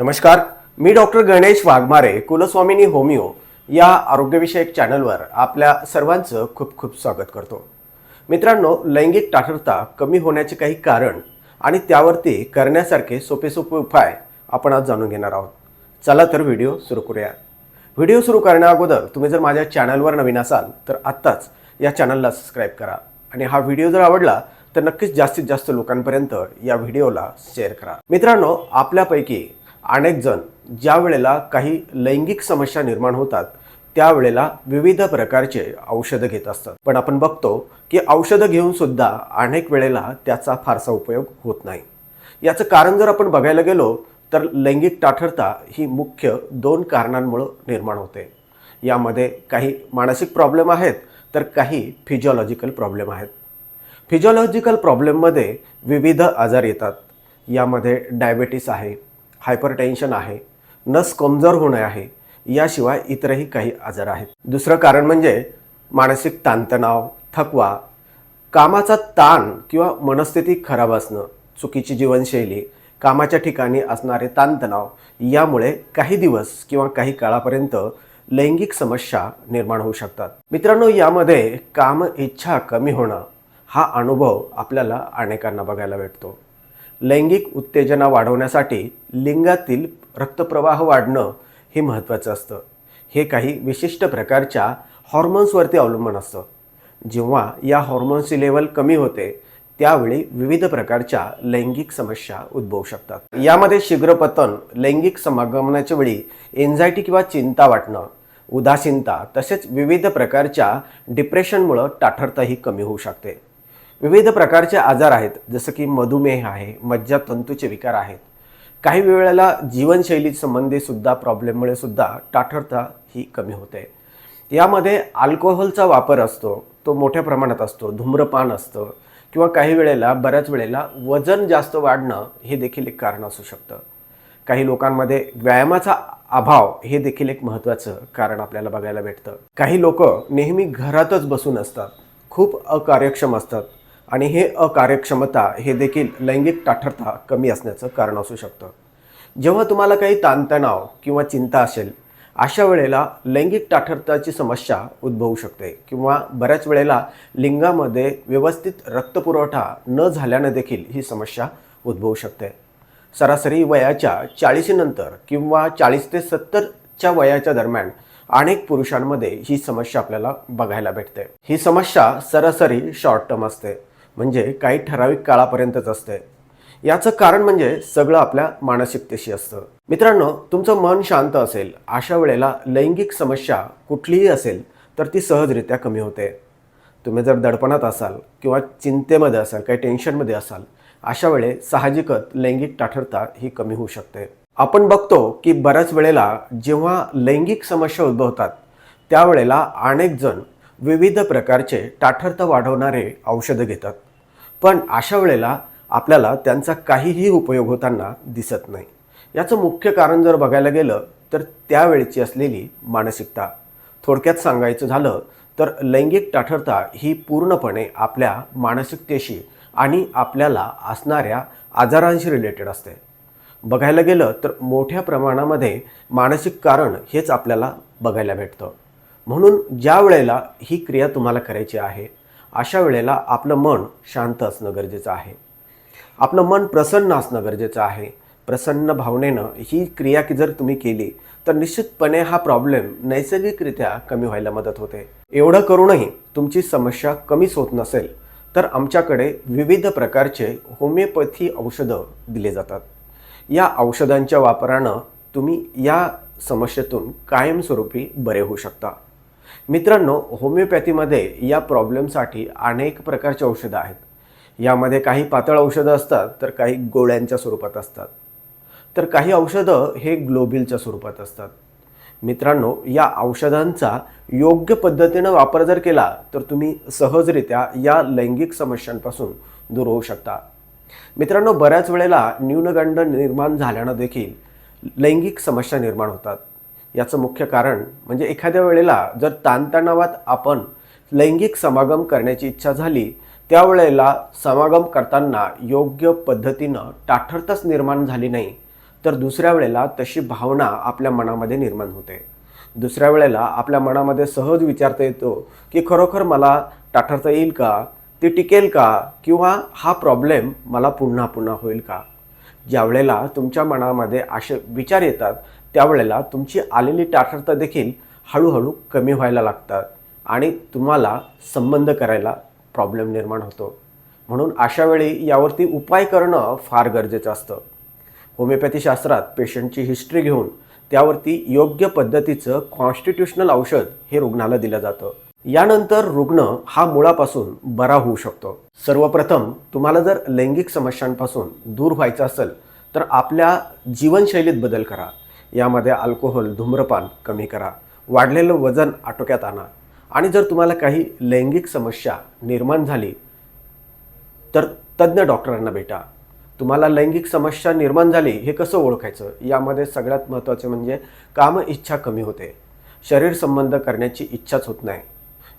नमस्कार मी doctor Ganesh Waghmare Kulswamini homeo या आरोग्यविषयक चॅनलवर आपल्या सर्वांचं खूप खूप स्वागत करतो. मित्रांनो लैंगिक ताठरता कमी होण्याचे काही कारण आणि त्यावरती करण्यासारखे सोपे सोपे उपाय आपण आज जाणून घेणार आहोत. चला तर व्हिडिओ सुरू करूया. व्हिडिओ सुरू करण्या अगोदर तुम्ही जर माझ्या चॅनलवर नवीन असाल तर आत्ताच या चॅनलला सबस्क्राईब करा आणि हा व्हिडिओ जर आवडला तर नक्कीच जास्तीत जास्त लोकांपर्यंत या व्हिडिओला शेअर करा. मित्रांनो आपल्यापैकी अनेक जण ज्या वेळेला काही लैंगिक समस्या निर्माण होतात त्यावेळेला विविध प्रकारचे औषधं घेत असतात. पण आपण बघतो की औषधं घेऊन सुद्धा अनेक वेळेला त्याचा फारसा उपयोग होत नाही. याचं कारण जर आपण बघायला गेलो तर लैंगिक ताठरता ही मुख्य दोन कारणांमुळं निर्माण होते. यामध्ये काही मानसिक प्रॉब्लेम आहेत तर काही फिजिओलॉजिकल प्रॉब्लेम आहेत. फिजिओलॉजिकल प्रॉब्लेममध्ये विविध आजार येतात. यामध्ये डायबेटीस आहे हायपरटेन्शन आहे नस कमजोर होणे आहे याशिवाय इतरही काही आजार आहेत. दुसरं कारण म्हणजे मानसिक ताणतणाव थकवा कामाचा ताण किंवा मनस्थिती खराब असणं चुकीची जीवनशैली कामाच्या ठिकाणी असणारे ताणतणाव यामुळे काही दिवस किंवा काही काळापर्यंत लैंगिक समस्या निर्माण होऊ शकतात. मित्रांनो यामध्ये काम इच्छा कमी होणं हा अनुभव आपल्याला अनेकांना बघायला भेटतो. लैंगिक उत्तेजना वाढवण्यासाठी लिंगातील रक्तप्रवाह वाढणं हे महत्त्वाचं असतं. हे काही विशिष्ट प्रकारच्या हॉर्मोन्सवरती अवलंबून असतं. जेव्हा या हॉर्मोन्सची लेवल कमी होते त्यावेळी विविध प्रकारच्या लैंगिक समस्या उद्भवू शकतात. यामध्ये शीघ्रपतन लैंगिक समागमनाच्या वेळी एन्झायटी किंवा चिंता वाटणं उदासीनता तसेच विविध प्रकारच्या डिप्रेशनमुळं ताठरताही कमी होऊ शकते. विविध प्रकारचे आजार आहेत जसं की मधुमेह आहे मज्जातंतूचे विकार आहेत. काही वेळेला जीवनशैली संबंधी सुद्धा प्रॉब्लेममुळे सुद्धा ताठरता ही कमी होते. यामध्ये अल्कोहोलचा वापर असतो तो मोठ्या प्रमाणात असतो धूम्रपान असतं किंवा काही वेळेला बऱ्याच वेळेला वजन जास्त वाढणं हे देखील एक कारण असू शकतं. काही लोकांमध्ये व्यायामाचा अभाव हे देखील एक महत्त्वाचं कारण आपल्याला बघायला भेटतं. काही लोक नेहमी घरातच बसून असतात खूप अकार्यक्षम असतात आणि हे अकार्यक्षमता हे देखील लैंगिक ताठरता कमी असण्याचं कारण असू शकतं. जेव्हा तुम्हाला काही ताणतणाव किंवा चिंता असेल अशा वेळेला लैंगिक ताठरताची समस्या उद्भवू शकते किंवा बऱ्याच वेळेला लिंगामध्ये व्यवस्थित रक्तपुरवठा न झाल्यानं देखील ही समस्या उद्भवू शकते. सरासरी वयाच्या चाळीसीनंतर किंवा चाळीस ते सत्तरच्या वयाच्या दरम्यान अनेक पुरुषांमध्ये ही समस्या आपल्याला बघायला भेटते. ही समस्या सरासरी शॉर्ट टर्म असते. म्हणजे काही ठराविक काळापर्यंतच असते याचं कारण म्हणजे सगळं आपल्या मानसिकतेशी असतं. मित्रांनो तुमचं मन शांत असेल अशा वेळेला लैंगिक समस्या कुठलीही असेल तर ती सहजरित्या कमी होते. तुम्ही जर दडपणात असाल किंवा चिंतेमध्ये असाल काही टेन्शनमध्ये असाल अशा वेळे साहजिकच लैंगिक ताठरता ही कमी होऊ शकते. आपण बघतो की बऱ्याच वेळेला जेव्हा लैंगिक समस्या उद्भवतात त्यावेळेला अनेक जण विविध प्रकारचे ताठरता वाढवणारे औषधं घेतात. पण अशा वेळेला आपल्याला त्यांचा काहीही उपयोग होताना दिसत नाही. याचं मुख्य कारण जर बघायला गेलं तर त्यावेळची असलेली मानसिकता. थोडक्यात सांगायचं झालं तर लैंगिक ताठरता ही पूर्णपणे आपल्या मानसिकतेशी आणि आपल्याला असणाऱ्या आजारांशी रिलेटेड असते. बघायला गेलं तर मोठ्या प्रमाणामध्ये मानसिक कारण हेच आपल्याला बघायला भेटतं. म्हणून ज्या वेळेला ही क्रिया तुम्हाला करायची आहे अशा वेळेला आपलं मन शांत असणं गरजेचं आहे. आपलं मन प्रसन्न असणं गरजेचं आहे. प्रसन्न भावनेनं ही क्रिया की जर तुम्ही केली तर निश्चितपणे हा प्रॉब्लेम नैसर्गिकरित्या कमी व्हायला मदत होते. एवढं करूनही तुमची समस्या कमीच होत नसेल तर आमच्याकडे विविध प्रकारचे होमिओपॅथी औषधं दिले जातात. या औषधांच्या वापरानं तुम्ही या समस्येतून कायमस्वरूपी बरे होऊ शकता. मित्रांनो होमिओपॅथीमध्ये या प्रॉब्लेमसाठी अनेक प्रकारचे औषधं आहेत. यामध्ये काही पातळ औषधं असतात तर काही गोळ्यांच्या स्वरूपात असतात. तर काही औषधं हे ग्लोबिलच्या स्वरूपात असतात. मित्रांनो या औषधांचा योग्य पद्धतीनं वापर जर केला तर तुम्ही सहजरित्या या लैंगिक समस्यांपासून दूर होऊ शकता. मित्रांनो बऱ्याच वेळेला न्यूनगंड निर्माण झाल्यानं देखील लैंगिक समस्या निर्माण होतात. याचं मुख्य कारण म्हणजे एखाद्या वेळेला जर ताणतणावात आपण लैंगिक समागम करण्याची इच्छा झाली त्यावेळेला समागम करताना योग्य पद्धतीनं टाठरतच निर्माण झाली नाही तर दुसऱ्या वेळेला तशी भावना आपल्या मनामध्ये निर्माण होते. दुसऱ्या वेळेला आपल्या मनामध्ये सहज विचारता येतो की खरोखर मला टाठरता येईल का ती टिकेल का किंवा हा प्रॉब्लेम मला पुन्हा पुन्हा होईल का? ज्या वेळेला तुमच्या मनामध्ये असे विचार येतात त्यावेळेला तुमची आलेली टाठरता देखील हळूहळू कमी व्हायला लागतात आणि तुम्हाला संबंध करायला प्रॉब्लेम निर्माण होतो. म्हणून अशा वेळी यावरती उपाय करणं फार गरजेचं असतं. होमिओपॅथी शास्त्रात पेशंटची हिस्ट्री घेऊन त्यावरती योग्य पद्धतीचं कॉन्स्टिट्युशनल औषध हे रुग्णाला दिलं जातं. यानंतर रुग्ण हा मुळापासून बरा होऊ शकतो. सर्वप्रथम तुम्हाला जर लैंगिक समस्यांपासून दूर व्हायचं असेल तर आपल्या जीवनशैलीत बदल करा. यामध्ये अल्कोहोल धूम्रपान कमी करा. वाढलेलं वजन आटोक्यात आणा. आणि जर तुम्हाला काही लैंगिक समस्या निर्माण झाली तर तज्ज्ञ डॉक्टरांना भेटा. तुम्हाला लैंगिक समस्या निर्माण झाली हे कसं ओळखायचं? यामध्ये सगळ्यात महत्त्वाचे म्हणजे काम इच्छा कमी होते. शरीर संबंध करण्याची इच्छाच होत नाही.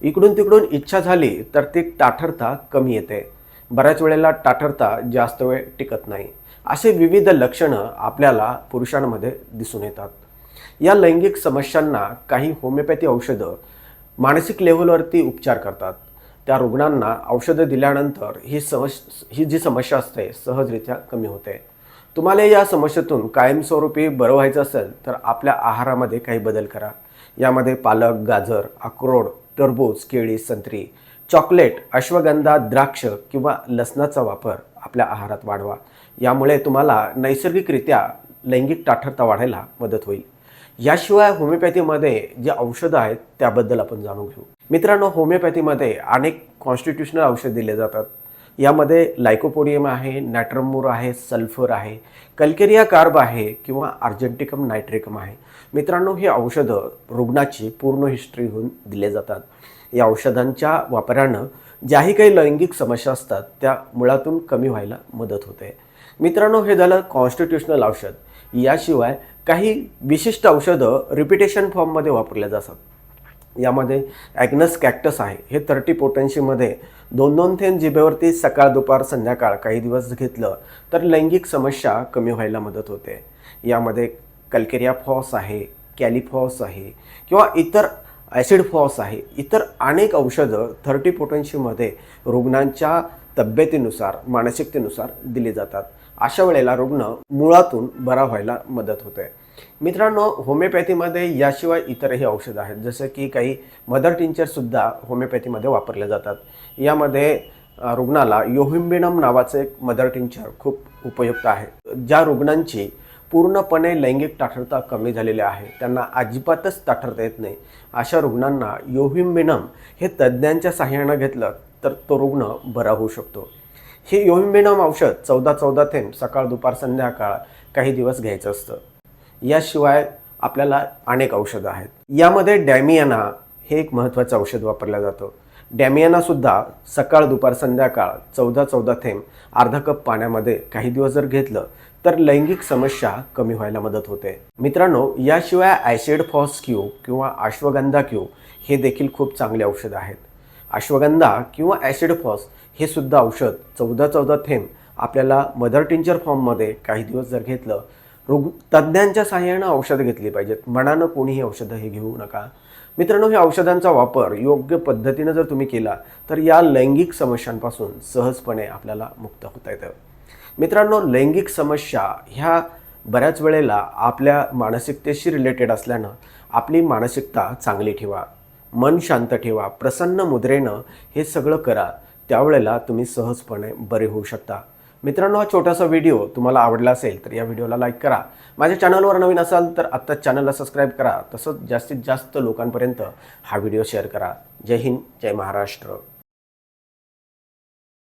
इकडून तिकडून इच्छा झाली तर ती ताठरता कमी येते. बऱ्याच वेळेला टाठरता जास्त वेळ टिकत नाही. असे विविध लक्षणं आपल्याला पुरुषांमध्ये दिसून येतात. या लैंगिक समस्यांना काही होमिओपॅथी औषधं मानसिक लेव्हलवरती उपचार करतात. त्या रुग्णांना औषधं दिल्यानंतर ही समस ही जी समस्या असते सहजरित्या कमी होते. तुम्हाला या समस्येतून कायमस्वरूपी बरं व्हायचं असेल तर आपल्या आहारामध्ये काही बदल करा. यामध्ये पालक गाजर अक्रोड टरबूज केळी संत्री चॉकलेट अश्वगंधा द्राक्ष किंवा लसणाचा वापर आपल्या आहारात वाढवा. यामुळे तुम्हाला नैसर्गिकरित्या लैंगिक ताठरता वाढायला मदत होईल. याशिवाय होमिओपॅथीमध्ये जे औषधं आहेत त्याबद्दल आपण जाणून घेऊ. मित्रांनो होमिओपॅथीमध्ये अनेक कॉन्स्टिट्युशनल औषध दिले जातात. यामध्ये लायकोपोडियम आहे नॅट्रमूर आहे सल्फर आहे कल्केरिया कार्ब आहे किंवा आर्जेंटिकम नायट्रिकम आहे. मित्रांनो ही औषधं रुग्णाची पूर्ण हिस्ट्री घेऊन दिले जातात. या औषधांच्या वापरानं ज्याही काही लैंगिक समस्या असतात त्या मुळातून कमी व्हायला मदत होते. मित्रांनो हे झालं कॉन्स्टिट्युशनल औषध. याशिवाय काही विशिष्ट औषधं रिपिटेशन फॉर्ममध्ये वापरल्या जातात. यामध्ये ॲग्नस कॅक्टस आहे. हे थर्टी पोटेन्शीमध्ये दोन दोन थेंब जिभेवरती सकाळ दुपार संध्याकाळ काही दिवस घेतलं तर लैंगिक समस्या कमी व्हायला मदत होते. यामध्ये कल्केरिया फॉस आहे कॅलिफॉस आहे किंवा इतर ॲसिड फॉस आहे इतर अनेक औषधं थर्टी पोटन्शीमध्ये रुग्णांच्या तब्येतीनुसार मानसिकतेनुसार दिली जातात. अशा वेळेला रुग्ण मुळातून बरा व्हायला मदत होते. मित्रांनो होमिओपॅथीमध्ये याशिवाय इतरही औषधं आहेत जसं की काही मदर टिंचरसुद्धा होमिओपॅथीमध्ये वापरले जातात. यामध्ये रुग्णाला योहिम्बिनम नावाचं एक मदर टिंचर खूप उपयुक्त आहे ज्या रुग्णांची पूर्णपणे लैंगिक ताठरता कमी झालेली आहे. त्यांना अजिबातच ताठरता येत नाही. अशा रुग्णांना योहिम्बिनम हे तज्ज्ञांच्या सहाय्यानं घेतलं तर तो रुग्ण बरा होऊ शकतो. हे योहिम्बिनम औषध चौदा चौदा थेंब सकाळ दुपार संध्याकाळ काही दिवस घ्यायचं असतं. याशिवाय आपल्याला अनेक औषधं आहेत. यामध्ये डॅमियाना हे एक महत्त्वाचं औषध वापरलं जातं. डॅमियानासुद्धा सकाळ दुपार संध्याकाळ चौदा चौदा थेंब अर्धा कप पाण्यामध्ये काही दिवस जर घेतलं तर लैंगिक समस्या कमी व्हायला मदत होते. मित्रांनो याशिवाय ॲसिड फॉस क्यू किंवा अश्वगंधा क्यू हे देखील खूप चांगले औषध आहेत. अश्वगंधा किंवा ॲसिड फॉस हे सुद्धा औषध चौदा चौदा थेंब आपल्याला मदर टिंचर फॉर्ममध्ये काही दिवस जर घेतलं रुग तज्ज्ञांच्या सहाय्यानं औषधं घेतली पाहिजेत. मनानं कोणीही औषधं हे घेऊ नका. मित्रांनो ह्या औषधांचा वापर योग्य पद्धतीनं जर तुम्ही केला तर या लैंगिक समस्यांपासून सहजपणे आपल्याला मुक्त होता येतं. मित्रांनो लैंगिक समस्या ह्या बऱ्याच वेळेला आपल्या मानसिकतेशी रिलेटेड असल्यानं आपली मानसिकता चांगली ठेवा मन शांत ठेवा प्रसन्न मुद्रेनं हे सगळं करा. त्यावेळेला तुम्ही सहजपणे बरे होऊ शकता. मित्रांनो हा छोटासा व्हिडिओ तुम्हाला आवडला असेल तर या व्हिडिओला लाईक करा. माझ्या चॅनलवर नवीन असाल तर आत्ताच चॅनलला सबस्क्राईब करा. तसंच जास्तीत जास्त लोकांपर्यंत हा व्हिडिओ शेअर करा. जय हिंद जय महाराष्ट्र.